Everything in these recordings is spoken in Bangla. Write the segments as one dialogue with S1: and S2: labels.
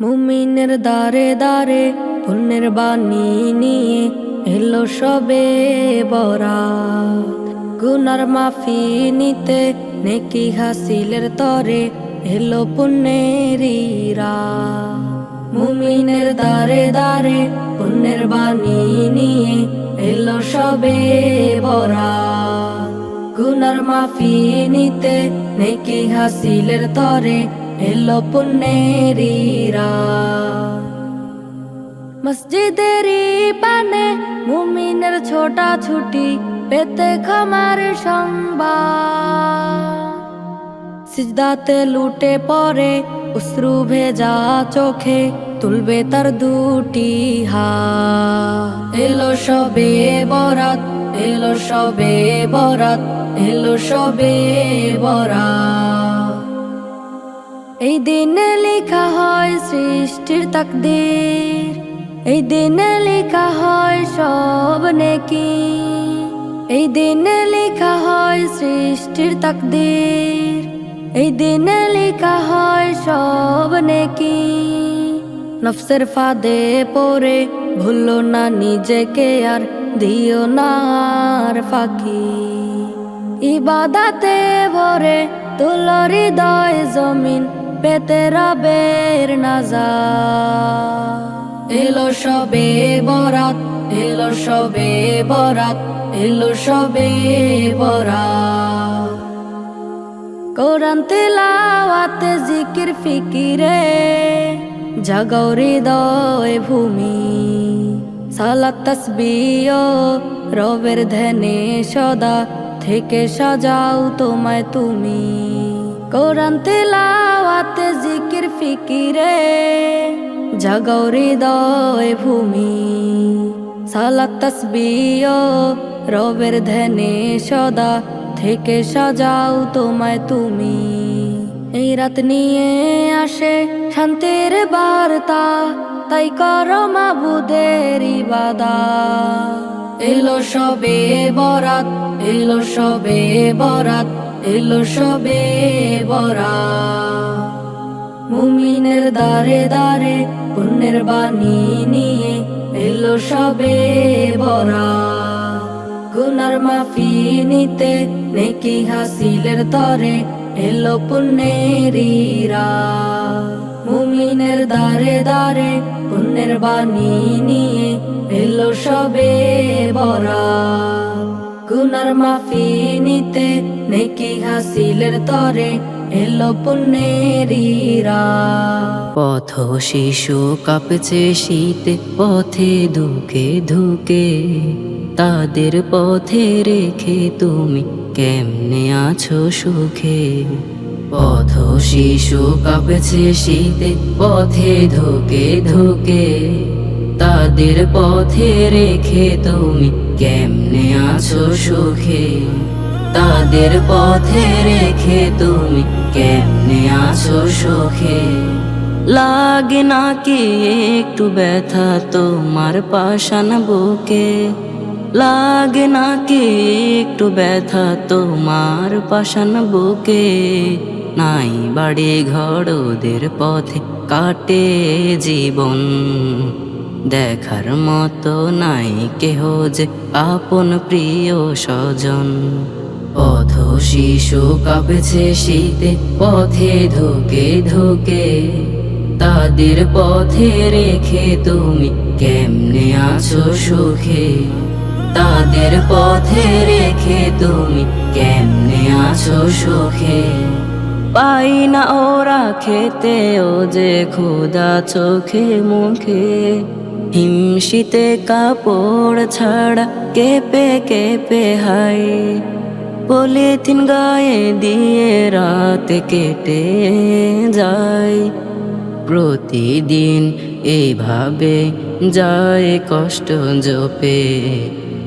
S1: মুমিনের দারে দারে পুণ্যের বাণী নিয়ে এলো সবে বরা গুনার মাফি নিতে নেকি হাসিলের তরে এলো পুণ্যেরীরা মুমিনের দারে দারে পুণ্যের বাণী নিয়ে এলো সবে বরা গুনার মাফি নিতে নেকি হাসিলের তরে এলো পুণ্যেরীরা মসজিদেরই পানে মুমিনের ছোটা ছুটি পেতে ক্ষমার সংবাদ সিজদাতে লুটে পরে উসরু ভেজা চোখে তুলবে তার দুটি হা এলো সবে বরাত এলো সবে বরাত এলো সবে বরাত এই দিনে লেখা হয় সৃষ্টির তাকদীর। এই দিনে লেখা হয় সব নেকি। এই দিনে লেখা হয় সৃষ্টির তাকদীর। এই দিনে লেখা হয় সব নেকি। নফসের ফাঁদে পড়ে ভুলো না নিজেকে আর দিও না আর ফাঁকি। ইবাদাতে ভরে তুলো হৃদয় জমিন পেতে রবের নাজা। এলো সবে বরাত, এলো সবে বরাত, এলো সবে বরাত। কোরআন তেলাওয়াতে, জিকির, ফিকিরে, জাগাও হৃদয়, ভূমি। সালাত তসবিও রবের ধ্যানে সদা থেকে সাজাও তোমায় তুমি। কোরআন তেলাওয়াতে জিকির ফিকিরে, জাগাও হৃদয় ভূমি। সালাত তসবিও রবের ধ্যানে সদা থেকে সাজাও তোমায় তুমি। এই রাত নিয়ে আসে শান্তির বার্তা, তাই করো মাবুদের ইবাদা। এলো সবে বরাত, এলো সবে বরাত, এলো সবে বরাত। মুমিনের দারে দারে পুণ্যের বাণী নিয়ে এলো সবে বরা। গুনার মাফি নিতে নেকি হাসিলের তরে এলো পুণ্যেরীরা মুমিনের দারে দারে পুণ্যের বাণী নিয়ে এলো সবে বরা। গুনার মাফি নিতে নেকি হাসিলের তরে এলো পুণ্যেরীরা
S2: পথ শিশু কাঁপছে শীতে, পথে ধুকে ধুকে। তাদের পথে রেখে তুমি কেমনে আছো সুখে? পথ শিশু কাঁপছে শীতে, পথে ধুকে ধুকে। তাদের পথে রেখে তুমি কেমনে আছো সুখে? তাদের পথে রেখে তুমি কেমনে আছো সুখে? লাগে না কি একটু ব্যথা তোমার পাশান বুকে? লাগে না কি একটু ব্যথা তোমার পাশান বুকে? নাই বাড়ি ঘর ওদের পথে কাটে জীবন। দেখার মতো নাই কেহ যে আপন প্রিয় স্বজন। পথ শিশু কাঁপছে শীতে, পথে ধুকে ধুকে। তাদের পথে রেখে তুমি কেমনে আছো সুখে? তাদের পথে রেখে তুমি কেমনে আছো সুখে? পাই না ওরা খেতে ও যে ক্ষুদা চোখে মুখে। হিমশিতে কাপড় ছাড়া কেঁপে কেঁপে হাই পলিথিন গায়ে দিয়ে রাত কেটে যায়। প্রতিদিন এইভাবে যায় কষ্ট জপে।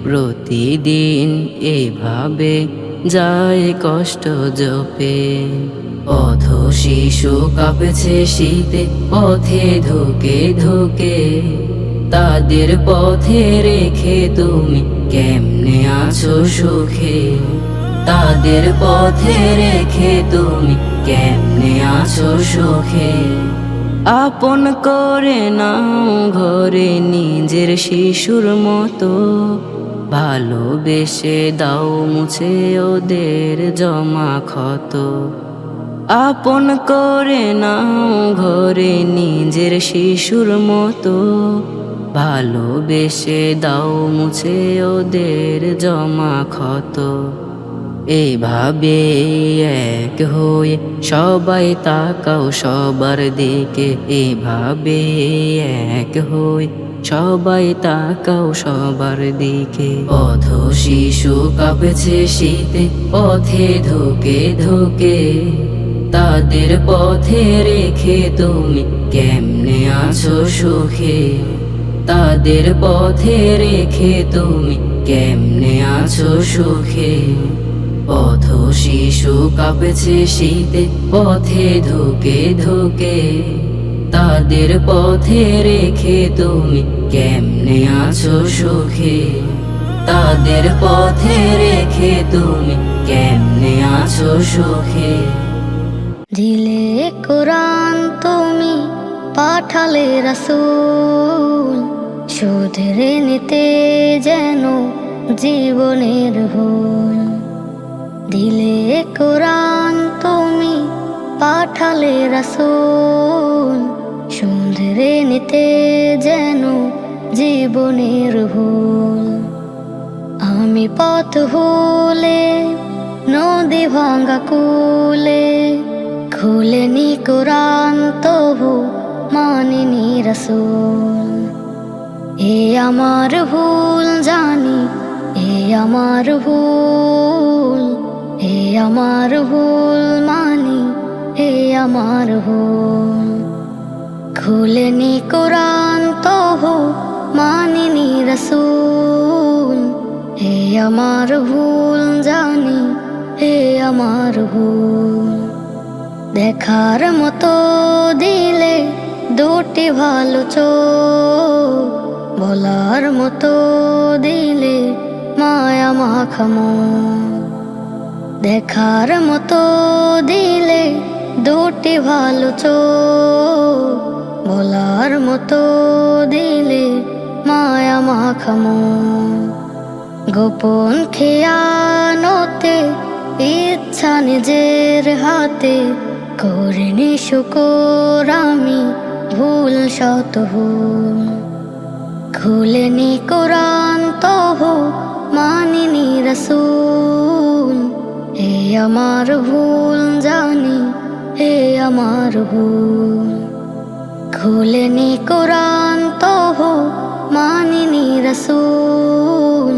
S2: প্রতিদিন এইভাবে যায় কষ্ট জপে। পথ শিশু কাঁপছে শীতে, পথে ধুকে ধুকে। তাদের পথে রেখে তুমি কেমনে আছো সুখে? তাদের পথে রেখে তুমি কেমনে আছো সুখে? আপন করে নাও ঘরে নিজের শিশুর মতো। ভালোবেসে দাও মুছে ওদের জমা ক্ষত। আপন করে নাও ঘরে নিজের শিশুর মতো। ভালোবেসে দাও, মুছে ওদের জমা ক্ষত। এইভাবে এক হয়ে সবাই তাকাও সবার দিকে। এভাবে এক হয়ে সবাই তাকাও সবার দিকে। পথ শিশু কাঁপছে শীতে, পথে ধোকে ধোকে। তাদের পথে রেখে তুমি কেমনে আছো সুখে? তাদের পথে রেখে তুমি কেমনে আছো সুখে? পথ শিশু কাঁপছে শীতে, পথে ধোকে ধোকে। তাদের পথে রেখে তুমি কেমনে আছো সুখে? তাদের পথে রেখে তুমি কেমনে আছো সুখে?
S3: দিলে কোরআন তুমি পাঠালে রাসূল। শুধরে নিতে যেন জীবনের ভুল। দিলে কোরআন তুমি পাঠালে রাসূল। শুধরে নিতে যেন জীবনের ভুল। আমি পথ ভুলে, নদী ভাঙ্গা কুলে, খুলেনি কোরআন তবু মানিনি রসুল। এ আমার ভুল জানি, এ আমার ভুল, এ আমার ভুল মানি, এ আমার ভুল। খুলেনি কোরআন তবু মানিনি রসুল হে আমার ভুল জানি হে আমার ভুল। দেখার মতো দিলে দুটি ভালো চোখ বলার মতো দিলে মায়া মাখামো। দেখার মতো দিলে দুটি ভালো চোখ। বলার মতো দিলে মায়া মাখামো। গোপন খেয়ানতে ইচ্ছা নিজের হাতে করিনি শুকর আমি ভুল শত ভুল। খুলেনি কোরআন তহ, মানিনি রসুল। হে আমার ভুল জানি, হে আমার ভুল। খুলেনি কোরআন তহ, মানিনি রসুল।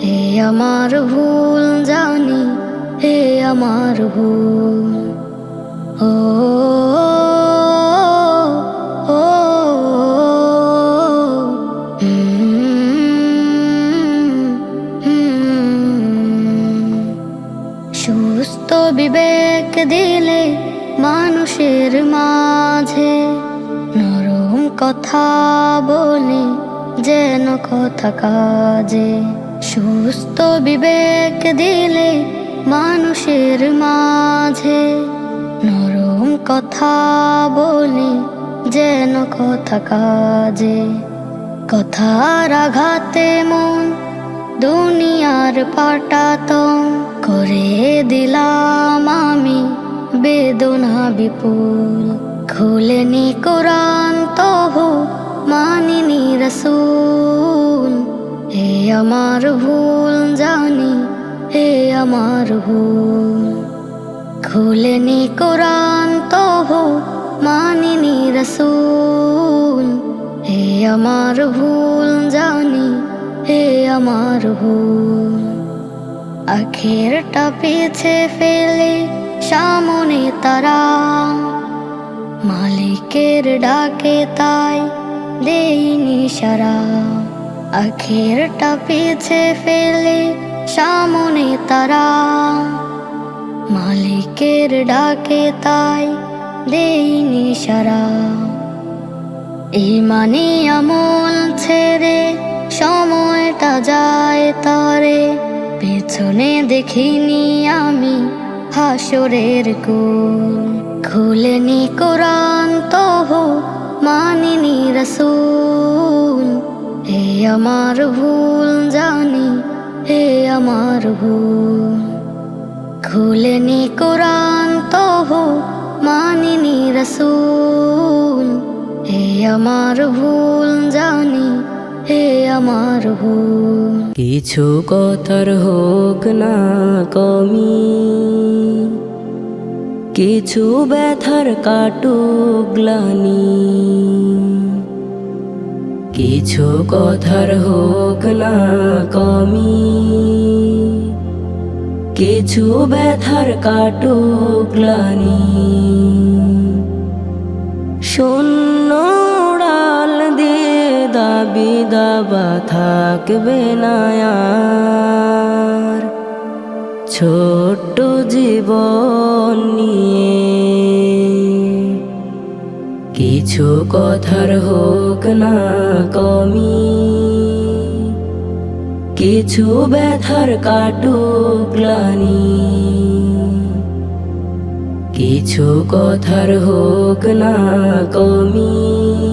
S3: হে আমার ভুল জানি, হে আমার ভুল। ও দিলে মানুষের মাঝে নরম কথা বলে, যেন কথা কাজে। সুস্থ বিবেক দিলে মানুষের মাঝে নরম কথা বলে, যেন কথা কাজে। কথার আঘাতে মন দুনিয়ার পাটাতন করে দিলাম আমি বেদনা বিপুল। খুলেনি কোরআন তহ মানিনি রসুল। হে আমার ভুল জানি, হে আমার ভুল। খুলেনি কোরআন তহ মানিনি রসুল। হে আমার ভুল জানি, হে আমার ভুল। আখেরটা পিছে ফেলে সামনে তারা। মালিকের ডাকে তাই দেইনি সারা। আখেরটা পিছে ফেলে সামনে তারা। মালিকের ডাকে তাই দেইনি সারা। ইমানি আমল ছেড়ে সময়টা যায় তারে। পেছনে দেখিনি আমি হাসরের কুল। খুলেনি কোরআন তহু মানিনি রসুল। হে আমার ভুল জানি, হে আমার ভুল। খুলেনি কোরআন তহু মানিনি রসুল। হে আমার ভুল জানি হে আমার ভুল।
S2: কিছু কথার হোক না কমি, কিছু ব্যথার কাটুক গ্লানি, কিছু কথার হোক না কমি, কিছু ব্যথার কাটুক গ্লানি। দিয়ে দাবি দাবা থাকবে না ছোট্ট জীবন নিয়ে কিছু কথার হোক না কমি, কিছু ব্যথার কাটুক গ্লানি, কিছু কথার হোক না কমি।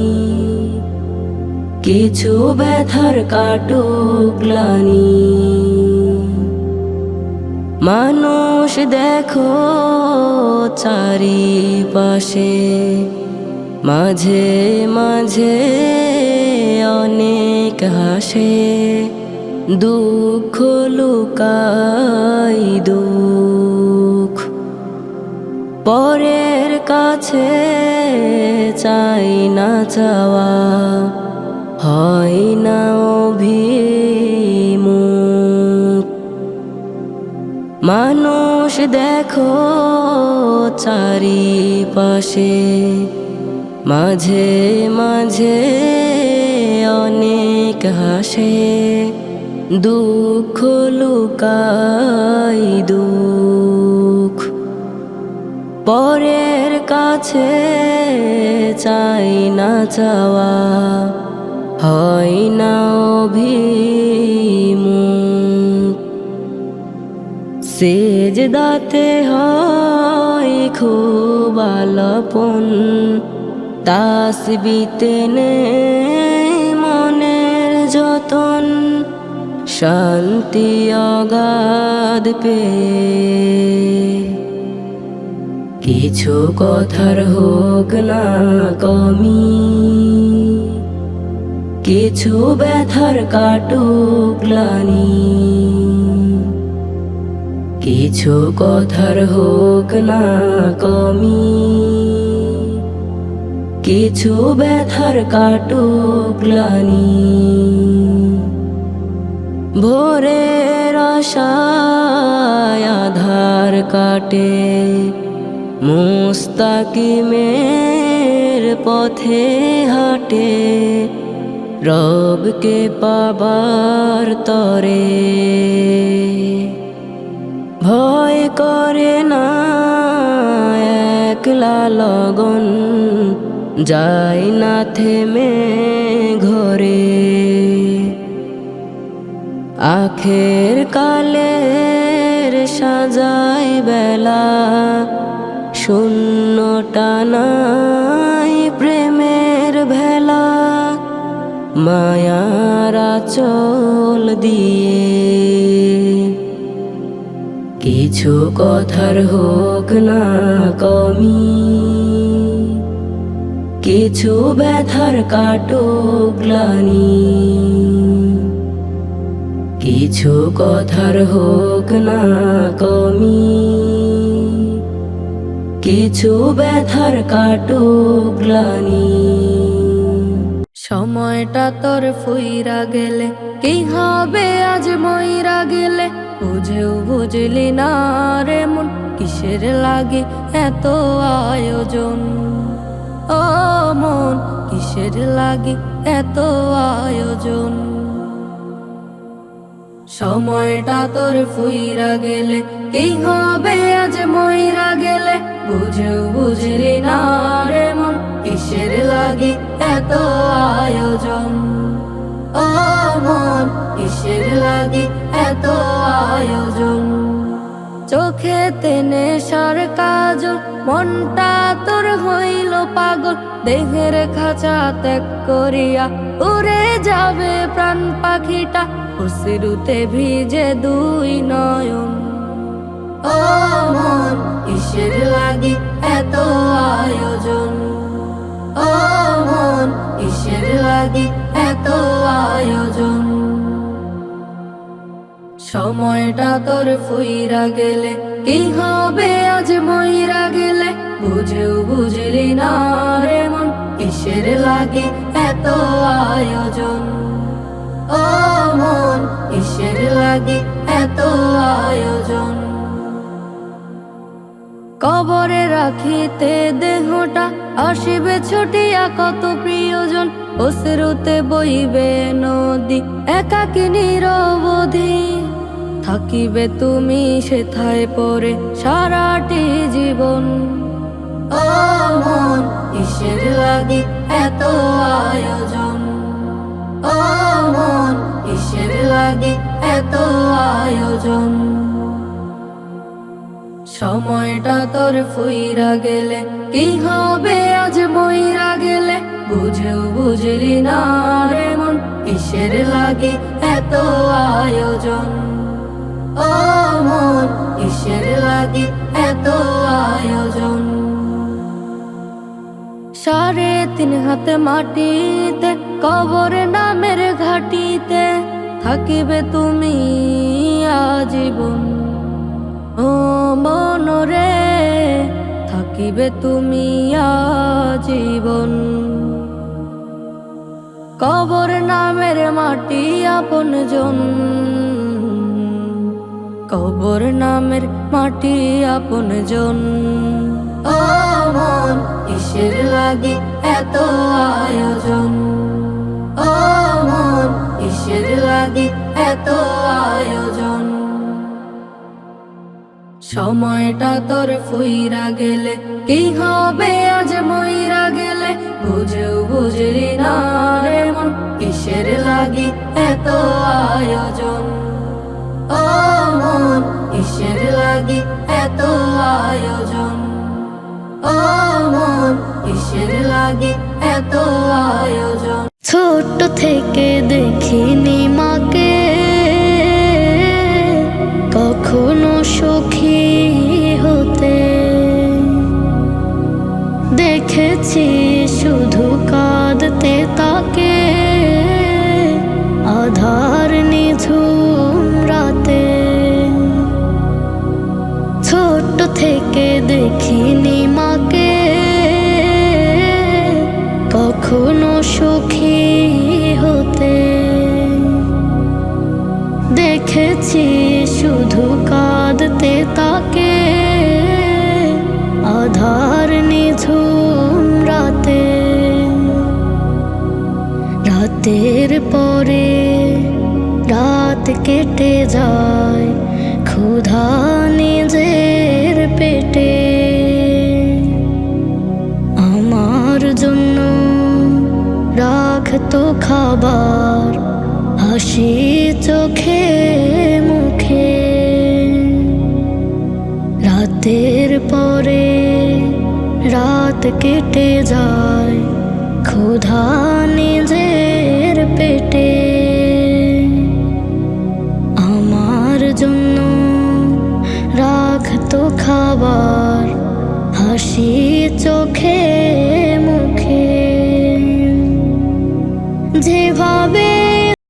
S2: কিছু ব্যথার কাটুক গ্লানি। মানুষ দেখো চারিপাশে, মাঝে মাঝে অনেক হাসে। দুঃখ লুকাই দুঃখ, পরের কাছে চাই না চাওয়া। হয় না অভিমুখ। মানুষ দেখো চারিপাশে, মাঝে মাঝে অনেক হাসে, দুঃখ লুকাই দুঃখ। পরের কাছে চাই না চাওয়া হয় না অভিমুখ। সেজ দাতে হয় খুব আলপন, তাসবিতে নে মনের যতন, শান্তি অগাধ পে কিছু কথার হোক না কমি। কিছু ব্যথার কাটুক গ্লানি কিছু কথার হোক না কমি। কিছু ব্যথার কাটুক গ্লানি ভোরের আশায় আধার কাটে মুস্তাকিমের পথে হাঁটে। রবকে পাবার তরে। ভয় করে না একলা লগন, যাই না থেমে ঘরে। আখের কালের সাজাই বেলা, শূন্য টানাই মায়ারা চল দিয়ে। কিছু কথার হোক না কমি। কিছু ব্যথার কাটুক গ্লানি। কিছু কথার হোক না কমি। কিছু ব্যথার কাটুক গ্লানি।
S1: সময়টা তোর ফুইরা গেলে, কি হবে আজ মইরা গেলে? বুঝেও বুঝলি না রে মন, কিসের লাগে এত আয়োজন? ও মন, কিসের লাগে এত আয়োজন? সময়টা তোর ফুইরা গেলে, কি হবে আজ মইরা গেলে? বুঝেও বুঝলি না রে মন, কিসের লাগি এত আয়োজন? ও মন, কিসের লাগি এত আয়োজন? চোখে তেনে সার কাজল, মনটা তোর হইল পাগল, দেহের খাঁচা ত্যাগ করিয়া উড়ে যাবে প্রাণ পাখিটা, অশ্রুতে ভিজে দুই নয়ন। মন লাগি এত আয়োজন? ও মন লাগি এত আয়োজন? সময়টা তোর ফুইরা গেলে, কি হবে আজ মইরা গেলে? বুঝেও বুঝলি না রে মন, কিসের লাগে এত আয়োজন? ও মন কিসের লাগে এত আয়োজন? কবরে রাখিতে দেহটা আসিবে ছুটিয়া, কত প্রিয়জন অশ্রুতে বইবে নদী, একাকি নিরবধি। থাকিবে তুমি সেথায় পরে সারাটি জীবন। ও মন লাগি এত আয়োজন? ও মন লাগি এত আয়োজন? সময়টা তোর ফুইরা গেলে, কি হবে আজ মইরা গেলে? বুঝেও বুঝলি না রে মন, কিসের লাগে এত আয়োজন? ও মন, কিসের লাগে এত আয়োজন? সাড়ে তিন হাতে মাটিতে, কবর নামের ঘাটিতে থাকিবে তুমি আজীবন। ও মনরে থাকিবে তুমি জীবন কবর নামের মাটি আপন জন। কবর নামের মাটি আপন জন। ও মন, কিসের লাগে এত আয়োজন? ও মন, কিসের লাগে এত আয়োজন? সময়টা তোর ফুইরা গেলে, কি হবে আজ মইরা গেলে? বুঝেও বুঝলি না রে মন, কিসের লাগি এত আয়োজন? ও মন, কিসের লাগি এত আয়োজন? ও মন, কিসের লাগি এত আয়োজন?
S3: ছোট থেকে দেখিনি মাকে, কখনো দেখিনি মাকে, কখনো সুখী হতে। দেখেছি শুধু কাঁদতে তাকে, আধার নিঝুম রাতে। রাতের পরে রাত কেটে যায়। জন্য রাখতো খাবার হাসি চোখে মুখে। রাতের পরে রাত কেটে যায় ক্ষুধা নিজের পেটে। আমার জন্য রাখতো খাবার হাসি চোখে